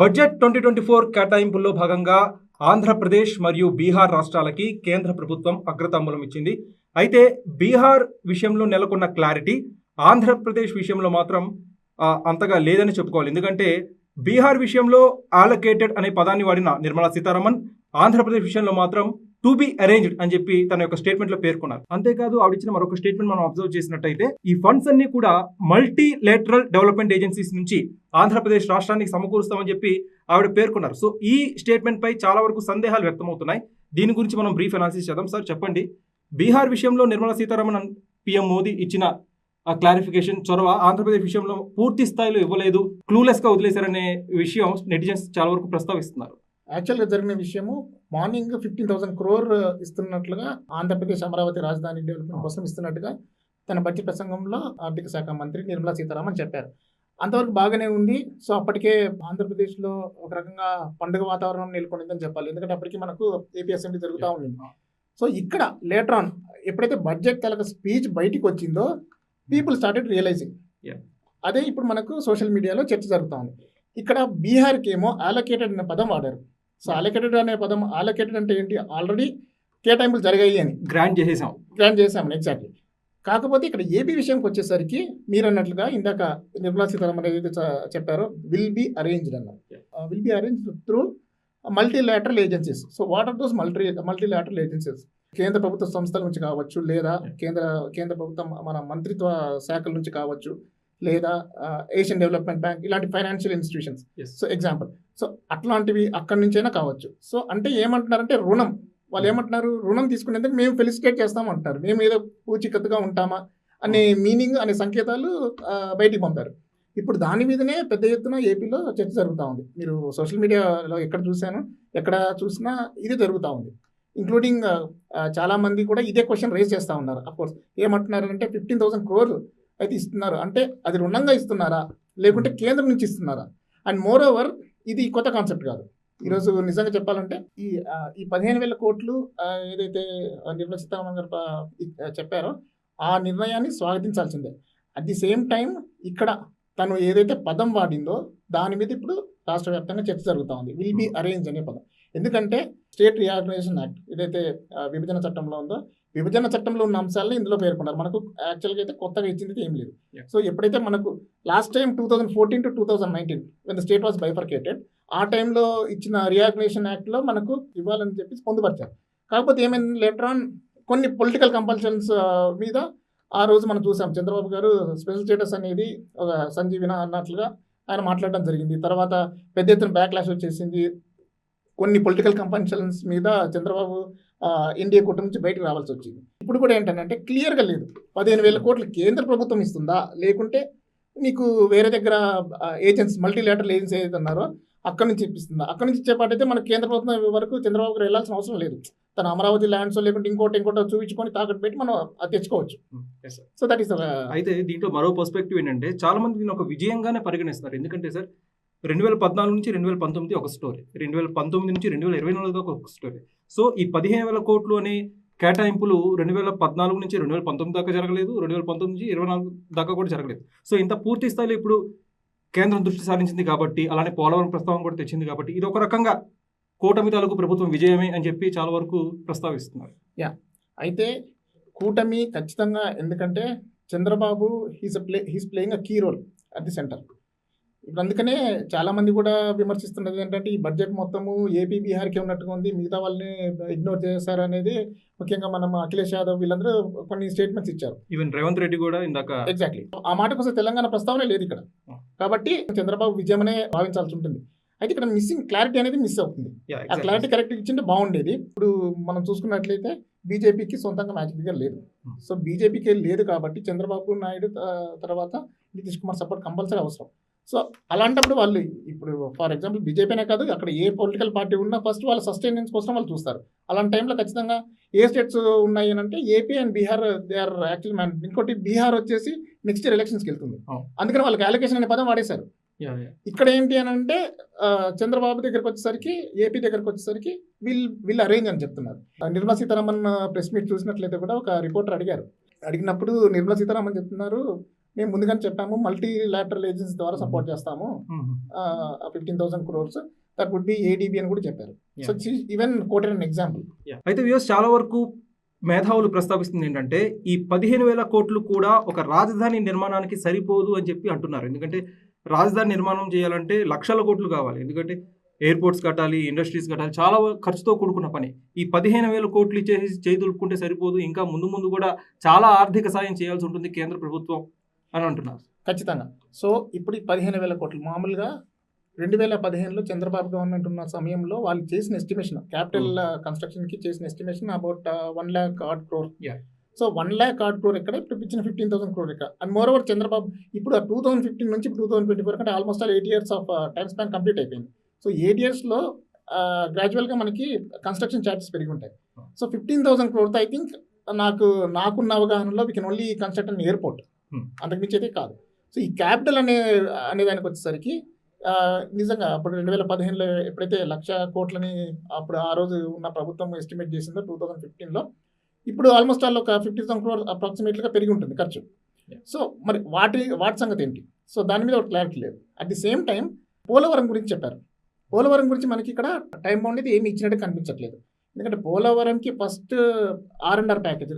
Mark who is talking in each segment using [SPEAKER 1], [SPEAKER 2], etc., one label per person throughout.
[SPEAKER 1] Budget twenty twenty four కేటాయింపుల్లో భాగంగా ఆంధ్రప్రదేశ్ మరియు బీహార్ రాష్ట్రాలకి కేంద్ర ప్రభుత్వం అగ్రతాంబూలం ఇచ్చింది. అయితే బీహార్ విషయంలో నెలకొన్న క్లారిటీ ఆంధ్రప్రదేశ్ విషయంలో మాత్రం అంతగా లేదని చెప్పుకోవాలి. ఎందుకంటే బీహార్ విషయంలో ఆలొకేటెడ్ అనే పదాన్ని వాడిన నిర్మలా సీతారామన్ ఆంధ్రప్రదేశ్ విషయంలో మాత్రం టు బి అరేంజ్డ్ అని చెప్పి తన యొక్క స్టేట్మెంట్లో పేర్కొన్నారు. అంతేకాదు ఆవిడ ఇచ్చిన మరొక స్టేట్మెంట్ మనం అబ్జర్వ్ చేసినట్టయితే ఈ ఫండ్స్ అన్ని కూడా మల్టీలేటరల్ డెవలప్మెంట్ ఏజెన్సీస్ నుంచి ఆంధ్రప్రదేశ్ రాష్ట్రానికి సమకూరుస్తామని చెప్పి ఆవిడ పేర్కొన్నారు. సో ఈ స్టేట్మెంట్ పై చాలా వరకు సందేహాలు వ్యక్తమవుతున్నాయి. దీని గురించి మనం బ్రీఫ్ అనాలిసిస్ చేద్దాం. సార్ చెప్పండి. బీహార్ విషయంలో నిర్మలా సీతారామన్ పిఎం మోదీ ఇచ్చిన ఆ క్లారిఫికేషన్ చొరవ ఆంధ్రప్రదేశ్ విషయంలో పూర్తి స్థాయిలో ఇవ్వలేదు. క్లూలెస్గా వదిలేశారనే విషయం నెటిజన్స్ చాలా వరకు ప్రస్తావిస్తున్నారు.
[SPEAKER 2] యాక్చువల్గా జరిగిన విషయము మార్నింగ్ ఫిఫ్టీన్ థౌసండ్ క్రోర్ ఇస్తున్నట్లుగా ఆంధ్రప్రదేశ్ అమరావతి రాజధాని డెవలప్మెంట్ కోసం ఇస్తున్నట్టుగా తన బడ్జెట్ ప్రసంగంలో ఆర్థిక శాఖ మంత్రి నిర్మలా సీతారామన్ చెప్పారు. అంతవరకు బాగానే ఉంది. సో అప్పటికే ఆంధ్రప్రదేశ్లో ఒక రకంగా పండుగ వాతావరణం నెలకొనిందని చెప్పాలి. ఎందుకంటే అప్పటికి మనకు ఏపీ అసెంబ్లీ జరుగుతూ ఉంది. సో ఇక్కడ లేటర్ ఆన్ ఎప్పుడైతే బడ్జెట్ తలక స్పీచ్ బయటికి వచ్చిందో పీపుల్ స్టార్టెడ్ రియలైజింగ్. అదే ఇప్పుడు మనకు సోషల్ మీడియాలో చర్చ జరుగుతూ ఉంది. ఇక్కడ బీహార్కి ఏమో అలొకేటెడ్ అనే పదం వాడారు. సో అలొకేటెడ్ అనే పదం అలొకేటెడ్ అంటే ఏంటి? ఆల్రెడీ కేటాయింపులు జరిగాయి అని.
[SPEAKER 1] గ్రాంట్ చేసేసాం.
[SPEAKER 2] గ్రాండ్ చేశామని ఎగ్జాక్ట్లీ. కాకపోతే ఇక్కడ ఏపీ విషయంకి వచ్చేసరికి మీరు అన్నట్లుగా ఇందాక నిర్మలా సీతారామన్ ఏదైతే చెప్పారో విల్ బి అరేంజ్డ్ అన్నారు. Will be arrange through multilateral agencies so what are those multi multilateral agencies కేంద్ర ప్రభుత్వ సంస్థల నుంచి కావచ్చు లేదా కేంద్ర కేంద్ర ప్రభుత్వం మన మంత్రిత్వ శాఖల నుంచి కావచ్చు లేదా ఏషియన్ డెవలప్మెంట్ బ్యాంక్ ఇలాంటి financial institutions so example so అట్లాంటివి అక్కడి నుంచైనా కావచ్చు. సో అంటే ఏమంటున్నారంటే రుణం. వాళ్ళు ఏమంటున్నారు? రుణం తీసుకునేందుకు మేము ఫెలిసిటేట్ చేస్తాం అంటారు. మేము ఏదో పూచికత్తుగా ఉంటామా అనే మీనింగ్ అనే సంకేతాలు బయటికి పంపారు. ఇప్పుడు దాని మీదనే పెద్ద ఎత్తున ఏపీలో చర్చ జరుగుతూ ఉంది. మీరు సోషల్ మీడియాలో ఎక్కడ చూశాను ఎక్కడ చూసినా ఇది జరుగుతూ ఉంది. ఇంక్లూడింగ్ చాలా మంది కూడా ఇదే క్వశ్చన్ రేజ్ చేస్తూ ఉన్నారు. అఫ్కోర్స్ ఏమంటున్నారు అంటే ఫిఫ్టీన్ థౌసండ్ క్రోర్ అయితే ఇస్తున్నారు. అంటే అది రుణంగా ఇస్తున్నారా? లేకుంటే కేంద్రం నుంచి ఇస్తున్నారా? అండ్ మోర్ ఓవర్ ఇది కొత్త కాన్సెప్ట్ కాదు. ఈరోజు నిజంగా చెప్పాలంటే ఈ ఈ పదిహేను వేల కోట్లు ఏదైతే నిర్మలా సీతారామన్ గారు చెప్పారో ఆ నిర్ణయాన్ని స్వాగతించాల్సిందే. అట్ ది సేమ్ టైం ఇక్కడ తను ఏదైతే పదం వాడిందో దాని మీద ఇప్పుడు రాష్ట్ర వ్యాప్తంగా చర్చ జరుగుతూ ఉంది. విల్ బి అరేంజ్ అనే పదం. ఎందుకంటే స్టేట్ రీఆర్గనైజేషన్ యాక్ట్ ఏదైతే విభజన చట్టంలో ఉందో విభజన చట్టంలో ఉన్న అంశాలను ఇందులో పేర్కొన్నారు. మనకు యాక్చువల్గా అయితే కొత్తగా ఇచ్చింది ఏం లేదు. సో ఎప్పుడైతే మనకు last time two thousand fourteen to two thousand nineteen when the state was bifurcated ఆ టైంలో ఇచ్చిన రియాగ్నేషన్ యాక్ట్లో మనకు ఇవ్వాలని చెప్పి పొందుపరిచారు. కాకపోతే ఏమైంది లేటర్ ఆన్ కొన్ని పొలిటికల్ కంపల్షన్స్ మీద ఆ రోజు మనం చూసాం. చంద్రబాబు గారు స్పెషల్ స్టేటస్ అనేది ఒక సంజీవిన అన్నట్లుగా ఆయన మాట్లాడడం జరిగింది. తర్వాత పెద్ద ఎత్తున బ్యాక్లాష్ వచ్చేసింది. కొన్ని పొలిటికల్ కంపల్షన్స్ మీద చంద్రబాబు ఎన్డీఏ కూటమి నుంచి బయటకు రావాల్సి వచ్చింది. ఇప్పుడు కూడా ఏంటంటే క్లియర్గా లేదు. పదిహేను వేల కోట్లు కేంద్ర ప్రభుత్వం ఇస్తుందా? లేకుంటే నీకు వేరే దగ్గర ఏజెన్సీ మల్టీలేటరల్ ఏజెన్సీ ఏదైతే ఉన్నారో అక్కడి నుంచి ఇప్పిస్తుందా? అక్కడి నుంచి ఇచ్చేపాటైతే మన కేంద్ర ప్రభుత్వం వరకు చంద్రబాబు గారు వెళ్ళాల్సిన అవసరం లేదు. తన అమరావతి ల్యాండ్స్ లేకుంటే ఇంకోటి ఇంకోటి చూపించుకొని తాకట్టు పెట్టి మనం అది తెచ్చుకోవచ్చు. సో దట్ ఈస్
[SPEAKER 1] అయితే దీంట్లో మరో పర్స్పెక్టివ్ ఏంటంటే చాలా మంది దీన్ని ఒక విజయంగానే పరిగణిస్తారు ఎందుకంటే సార్ రెండు వేల పద్నాలుగు నుంచి రెండు వేల పంతొమ్మిది ఒక స్టోరీ రెండు వేల పంతొమ్మిది నుంచి రెండు వేల ఇరవై నాలుగు దాకా ఒక స్టోరీ సో ఈ పదిహేను వేల కోట్లు అనే కేటాయింపులు రెండు వేల పద్నాలుగు నుంచి రెండు వేల పంతొమ్మిది దాకా జరగలేదు రెండు వేల పంతొమ్మిది నుంచి ఇరవై నాలుగు దాకా కూడా జరగలేదు. సో ఇంత పూర్తి స్థాయిలో ఇప్పుడు కేంద్రం దృష్టి సారించింది కాబట్టి అలానే పోలవరం ప్రస్తావన కూడా తెచ్చింది కాబట్టి ఇది ఒక రకంగా కూటమి తాలూకు ప్రభుత్వం విజయమే అని చెప్పి చాలా వరకు ప్రస్తావిస్తున్నారు. యా.
[SPEAKER 2] అయితే కూటమి ఖచ్చితంగా ఎందుకంటే Chandrababu he's play he's playing a key role at the centre ఇప్పుడు అందుకనే చాలా మంది కూడా విమర్శిస్తున్నది ఏంటంటే ఈ బడ్జెట్ మొత్తము ఏపీ బీహార్కి ఉన్నట్టుగా ఉంది మిగతా వాళ్ళని ఇగ్నోర్ చేశారు అనేది ముఖ్యంగా మనం అఖిలేష్ యాదవ్ వీళ్ళందరూ కొన్ని స్టేట్మెంట్స్ ఇచ్చారు.
[SPEAKER 1] ఈవెన్ రేవంత్ రెడ్డి కూడా ఇందాక
[SPEAKER 2] ఎగ్జాక్ట్లీ. ఆ మాట కోసం తెలంగాణ ప్రస్తావనే లేదు ఇక్కడ. కాబట్టి చంద్రబాబు విజయమనే భావించాల్సి ఉంటుంది. అయితే ఇక్కడ మిస్సింగ్ క్లారిటీ అనేది మిస్ అవుతుంది. ఆ. క్లారిటీ కరెక్ట్ ఇచ్చింటే బాగుండేది. ఇప్పుడు మనం చూసుకున్నట్లయితే బీజేపీకి సొంతంగా మ్యాజిక్ ఫిగర్ లేదు. సో బీజేపీకి లేదు కాబట్టి చంద్రబాబు నాయుడు తర్వాత నితీష్ కుమార్ సపోర్ట్ కంపల్సరీ అవసరం. సో అలాంటప్పుడు వాళ్ళు ఇప్పుడు ఫర్ ఎగ్జాంపుల్ బీజేపీనే కాదు అక్కడ ఏ పొలిటికల్ పార్టీ ఉన్నా ఫస్ట్ వాళ్ళ సస్టైనెన్స్ కోసం వాళ్ళు చూస్తారు. అలాంటి టైంలో ఖచ్చితంగా ఏ స్టేట్స్ ఉన్నాయి అని అంటే AP and Bihar they are actual man ఇంకోటి బీహార్ వచ్చేసి నెక్స్ట్ ఇయర్ ఎలక్షన్స్కి వెళ్తుంది. అందుకని వాళ్ళకి అలొకేషన్ అనే పదం వాడేశారు. ఇక్కడ ఏంటి అని అంటే చంద్రబాబు దగ్గరకు వచ్చేసరికి ఏపీ దగ్గరకు వచ్చేసరికి వీల్ వీల్ అరేంజ్ అని చెప్తున్నారు. నిర్మలా సీతారామన్ ప్రెస్ మీట్ చూసినట్లయితే కూడా ఒక రిపోర్టర్ అడిగారు. అడిగినప్పుడు నిర్మలా సీతారామన్ చెప్తున్నారు మేము ముందుగానే చెప్పాము మల్టీ లాటరల్ ఏజెన్సీ ద్వారా సపోర్ట్ చేస్తాము. Fifteen thousand crores that would be ADB అని కూడా చెప్పారు. So even quoted an example
[SPEAKER 1] అయితే వ్యూస్ చాలా వరకు మేధావులు ప్రస్తావిస్తుంది ఏంటంటే ఈ పదిహేను వేల కోట్లు కూడా ఒక రాజధాని నిర్మాణానికి సరిపోదు అని చెప్పి అంటున్నారు. ఎందుకంటే రాజధాని నిర్మాణం చేయాలంటే లక్షల కోట్లు కావాలి. ఎందుకంటే ఎయిర్పోర్ట్స్ కట్టాలి ఇండస్ట్రీస్ కట్టాలి చాలా ఖర్చుతో కూడుకున్న పని. ఈ పదిహేను వేల కోట్లు ఇచ్చేసి చేతులుకుంటే సరిపోదు. ఇంకా ముందు ముందు కూడా చాలా ఆర్థిక సాయం చేయాల్సి ఉంటుంది కేంద్ర ప్రభుత్వం. అని అంటున్నారు.
[SPEAKER 2] ఖచ్చితంగా. సో ఇప్పుడు ఈ పదిహేను వేల కోట్లు మామూలుగా రెండు వేల పదిహేనులో చంద్రబాబు గవర్నమెంట్ ఉన్న సమయంలో వాళ్ళు చేసిన ఎస్టిమేషన్ క్యాపిటల్ కన్స్ట్రక్షన్కి చేసిన estimation about one lakh odd crore. So one lakh odd crore ఇక్కడ ఇప్పుడు ఇచ్చిన ఫిఫ్టీన్ థౌసండ్ క్రోర్ ఇక్కడ అండ్ మోర్ ఓవర్ చంద్రబాబు ఇప్పుడు టూ థౌసండ్ ఫిఫ్టీన్ నుంచి టూ థౌసండ్ ట్వంటీ ఫోర్ అంటే almost all eight years of time span complete అయిపోయింది. So eight ఇయర్స్లో గ్రాడ్యువల్గా మనకి కన్స్ట్రక్షన్ ఛార్జెస్ పెరిగి ఉంటాయి సో ఫిఫ్టీన్ థౌసండ్ క్రోర్తో ఐ థింక్ నాకు నాకున్న అవగాహనలో we can only construct an airport
[SPEAKER 1] Hmm.
[SPEAKER 2] అంతకుమించి అయితే కాదు. సో ఈ క్యాపిటల్ అనే అనే దానికి వచ్చేసరికి నిజంగా అప్పుడు రెండు వేల పదిహేనులో ఎప్పుడైతే లక్ష కోట్లని అప్పుడు ఆ రోజు ఉన్న ప్రభుత్వం ఎస్టిమేట్ చేసిందో టూ థౌసండ్ ఫిఫ్టీన్లో ఇప్పుడు ఆల్మోస్ట్ ఆల్ ఒక ఫిఫ్టీ థౌసండ్ క్రోర్ అప్రాక్సిమేట్లీగా పెరిగి ఉంటుంది ఖర్చు. సో మరి వాటి వాటి సంగతి ఏంటి? సో దాని మీద ఒక క్లారిటీ లేదు. At the same time Polavaram గురించి చెప్పారు. పోలవరం గురించి మనకి ఇక్కడ టైం బౌండ్ అయితే ఏమి ఇచ్చినట్టు కనిపించట్లేదు. ఎందుకంటే పోలవరంకి first R and R package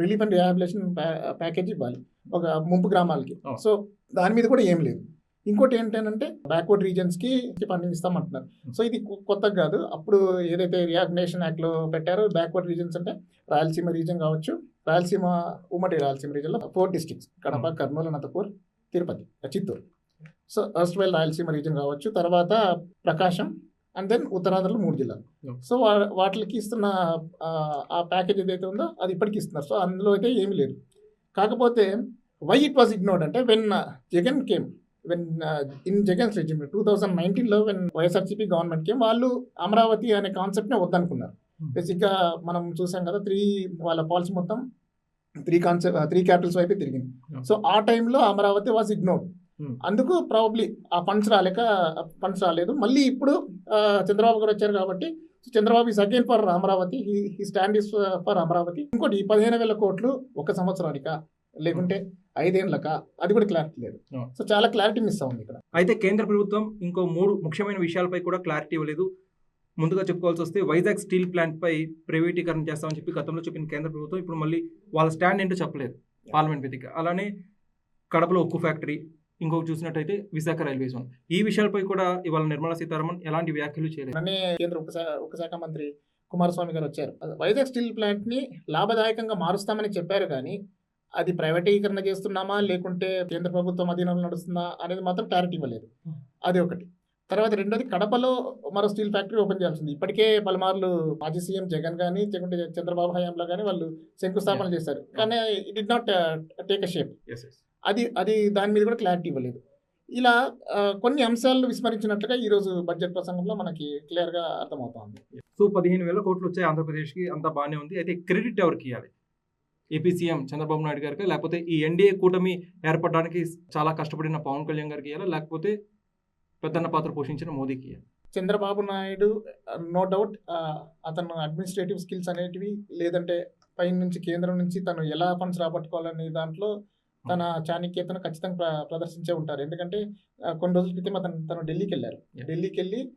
[SPEAKER 2] relief and rehabilitation package ఇవ్వాలి. ఒక ముంపు గ్రామాలకి. సో దాని మీద కూడా ఏం లేదు. ఇంకోటి ఏంటంటే బ్యాక్వర్డ్ రీజన్స్కి ఫండింగ్ ఇస్తామంటున్నారు. సో ఇది కొ- కొత్తగా కాదు. అప్పుడు ఏదైతే రియాగ్నేషన్ యాక్ట్లో పెట్టారో బ్యాక్వర్డ్ రీజన్స్ అంటే రాయలసీమ రీజన్ కావచ్చు రాయలసీమ ఉమ్మడి Rayalaseema రీజన్లో four districts Kadapa Kurnool Anantapur Tirupati Chittoor. So first well Rayalaseema region కావచ్చు. తర్వాత ప్రకాశం అండ్ దెన్ ఉత్తరాంధ్రలో మూడు జిల్లాలు. సో వాటికి ఇస్తున్న ఆ, ప్యాకేజ్ ఏదైతే ఉందో అది ఇప్పటికి ఇస్తున్నారు సో అందులో అయితే ఏమీ లేదు కాకపోతే వై ఇట్ వాజ్ ఇగ్నోర్డ్ అంటే when Jagan came when in Jagan's regime two thousand నైన్టీన్లో వెన్ వైఎస్ఆర్సీపీ గవర్నమెంట్ కేమ్ వాళ్ళు అమరావతి అనే కాన్సెప్ట్నే వద్దనుకున్నారు
[SPEAKER 1] Hmm.
[SPEAKER 2] బేసిక్గా మనం చూసాం కదా త్రీ వాళ్ళ పాలసీ మొత్తం త్రీ కాన్సెప్ట్ త్రీ క్యాపిటల్స్ వైపే తిరిగింది. సో ఆ టైంలో అమరావతి వాజ్ ఇగ్నోర్డ్. అందుకు ప్రాబబ్లీ ఆ ఫండ్స్ రాలేక ఫండ్స్ రాలేదు. మళ్ళీ ఇప్పుడు చంద్రబాబు గారు వచ్చారు కాబట్టి Chandrababu is again for Amaravati. ఈ స్టాండ్ ఇస్ ఫర్ అమరావతి. ఇంకోటి ఈ పదిహేను వేల కోట్లు ఒక సంవత్సరానికా లేకుంటే ఐదేళ్ళకా అది కూడా క్లారిటీ లేదు. సో చాలా క్లారిటీ మిస్ అవుతుంది ఇక్కడ.
[SPEAKER 1] అయితే కేంద్ర ప్రభుత్వం ఇంకో మూడు ముఖ్యమైన విషయాలపై కూడా క్లారిటీ ఇవ్వలేదు. ముందుగా చెప్పుకోవాల్సి వస్తే వైజాగ్ స్టీల్ ప్లాంట్ పై ప్రైవేటీకరణ చేస్తామని చెప్పి గతంలో చెప్పిన కేంద్ర ప్రభుత్వం ఇప్పుడు మళ్ళీ వాళ్ళ స్టాండ్ ఏంటో చెప్పలేదు. పార్లమెంట్ వేదిక. అలానే కడపలో ఉక్కు ఫ్యాక్టరీ ఇంకొక చూసినట్టయితే విశాఖ రైల్వే జోన్. ఈ విషయాలపై కూడా ఇవాళ నిర్మలా సీతారామన్ ఎలాంటి వ్యాఖ్యలు చేయలేదు.
[SPEAKER 2] కేంద్ర ఉపశా ఉపశాఖ మంత్రి కుమారస్వామి గారు వచ్చారు. వైజాగ్ స్టీల్ ప్లాంట్ని లాభదాయకంగా మారుస్తామని చెప్పారు కానీ అది ప్రైవేటీకరణ చేస్తున్నామా లేకుంటే కేంద్ర ప్రభుత్వం అధీనంలో నడుస్తుందా అనేది మాత్రం క్లారిటీ ఇవ్వలేదు. అది ఒకటి. తర్వాత రెండోది కడపలో మరో స్టీల్ ఫ్యాక్టరీ ఓపెన్ చేయాల్సింది ఇప్పటికే పలుమార్లు మాజీ సీఎం జగన్ కానీ లేకుంటే చంద్రబాబు హయాంలో కానీ వాళ్ళు శంకుస్థాపన చేశారు. కానీ it not take a shape అది అది దాని మీద కూడా క్లారిటీ ఇవ్వలేదు. ఇలా కొన్ని అంశాలను విస్మరించినట్లుగా ఈరోజు బడ్జెట్ ప్రసంగంలో మనకి క్లియర్గా అర్థమవుతోంది.
[SPEAKER 1] సో పదిహేను వేల కోట్లు వచ్చాయి ఆంధ్రప్రదేశ్కి అంతా బాగానే ఉంది. అయితే క్రెడిట్ ఎవరికి ఇవ్వాలి ఏపీ సీఎం చంద్రబాబు నాయుడు గారికి లేకపోతే ఈ ఎన్డీఏ కూటమి ఏర్పడడానికి చాలా కష్టపడిన పవన్ కళ్యాణ్ గారికి ఇవ్వాలి లేకపోతే పెద్దన్న పాత్ర పోషించిన మోదీకి ఇవ్వాలి
[SPEAKER 2] చంద్రబాబు నాయుడు నో డౌట్ అతను అడ్మినిస్ట్రేటివ్ స్కిల్స్ అనేటివి లేదంటే పైన నుంచి కేంద్రం నుంచి తను ఎలా ఫండ్స్ రాబట్టుకోవాలనే దాంట్లో తన చాణక్యతను ఖచ్చితంగా ప్ర- ప్రదర్శించే ఉంటారు. ఎందుకంటే కొన్ని రోజుల క్రితం అతను తను ఢిల్లీకి వెళ్ళారు. ఢిల్లీకి వెళ్ళి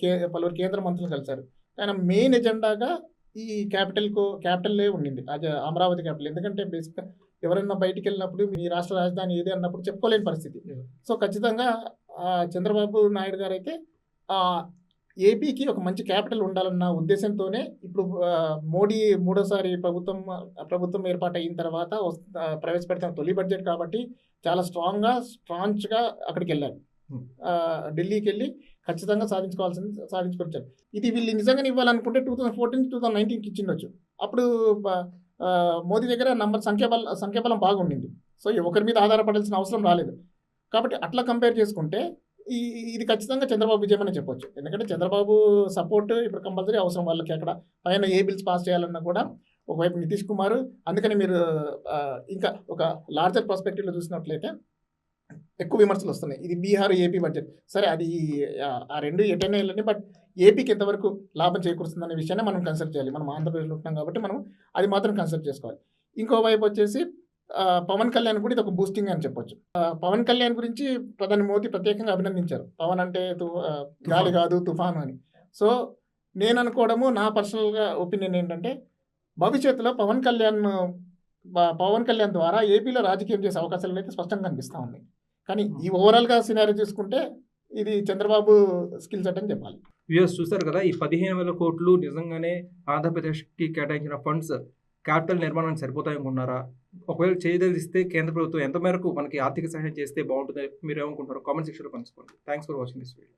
[SPEAKER 2] కే పలువురు కేంద్ర మంత్రులు కలిశారు. ఆయన మెయిన్ ఎజెండాగా ఈ క్యాపిటల్కు క్యాపిటల్లే ఉండింది. అది అమరావతి క్యాపిటల్. ఎందుకంటే బేసిక్గా ఎవరైనా బయటికి వెళ్ళినప్పుడు మీ రాష్ట్ర రాజధాని ఏది అన్నప్పుడు చెప్పుకోలేని పరిస్థితి. సో ఖచ్చితంగా చంద్రబాబు నాయుడు గారు అయితే ఏపీకి ఒక మంచి క్యాపిటల్ ఉండాలన్న ఉద్దేశంతోనే ఇప్పుడు మోడీ మూడోసారి ప్రభుత్వం ప్రభుత్వం ఏర్పాటు అయిన తర్వాత ప్రవేశపెడుతున్న తొలి బడ్జెట్ కాబట్టి చాలా స్ట్రాంగ్గా స్ట్రాంచ్గా అక్కడికి వెళ్ళారు ఢిల్లీకి వెళ్ళి ఖచ్చితంగా సాధించుకోవాల్సింది సాధించుకొచ్చారు. ఇది వీళ్ళు నిజంగా ఇవ్వాలనుకుంటే two thousand fourteen two thousand నైన్టీన్కి ఇచ్చిండొచ్చు. అప్పుడు మోదీ దగ్గర నంబర్ సంఖ్యాబల సంఖ్యాబలం బాగుండింది. సో ఒకరి మీద ఆధారపడాల్సిన అవసరం రాలేదు. కాబట్టి అట్లా కంపేర్ చేసుకుంటే ఈ ఇది ఖచ్చితంగా చంద్రబాబు విజయం అని చెప్పొచ్చు. ఎందుకంటే చంద్రబాబు సపోర్ట్ ఇప్పుడు కంపల్సరీ అవసరం వాళ్ళకి అక్కడ. పైన ఏ బిల్స్ పాస్ చేయాలన్నా కూడా ఒకవైపు నితీష్ కుమార్ అందుకని మీరు ఇంకా ఒక లార్జర్ పర్స్పెక్టివ్లో చూసినట్లయితే ఎక్కువ విమర్శలు వస్తున్నాయి. ఇది బీహార్ ఏపీ బడ్జెట్ సరే అది ఆ, రెండు ఎటైనా వెళ్ళండి బట్ ఏపీకి ఎంతవరకు లాభం చేకూరుస్తుందనే విషయాన్ని మనం కన్సిడర్ చేయాలి. మనం ఆంధ్రప్రదేశ్లో ఉంటున్నాం కాబట్టి మనం అది మాత్రం కన్సిడర్ చేసుకోవాలి. ఇంకో వైపు వచ్చేసి పవన్ కళ్యాణ్ కూడా ఇది ఒక బూస్టింగ్ అని చెప్పొచ్చు. పవన్ కళ్యాణ్ గురించి ప్రధాని మోదీ ప్రత్యేకంగా అభినందించారు. పవన్ అంటే గాలి కాదు తుఫాను అని. సో నేను అనుకోవడము నా పర్సనల్గా ఒపీనియన్ ఏంటంటే భవిష్యత్తులో పవన్ కళ్యాణ్ పవన్ కళ్యాణ్ ద్వారా ఏపీలో రాజకీయం చేసే అవకాశాలు అయితే స్పష్టంగా కనిపిస్తూ ఉన్నాయి. కానీ ఈ ఓవరాల్గా సినారీ చూసుకుంటే ఇది చంద్రబాబు స్కిల్ సెట్ అని చెప్పాలి.
[SPEAKER 1] వ్యూస్ చూశారు కదా ఈ పదిహేను వేల కోట్లు నిజంగానే ఆంధ్రప్రదేశ్కి కేటాయించిన ఫండ్స్ క్యాపిటల్ నిర్మాణానికి సరిపోతాయనుకుంటున్నారా ఒకవేళ చేయదలిస్తే కేంద్ర ప్రభుత్వం ఎంత మేరకు మనకి ఆర్థిక సహాయం చేస్తే బాగుంటుంది మీరు ఏమనుకుంటారో కామెంట్ సెక్షన్లో పంచుకోండి. Thanks for watching this video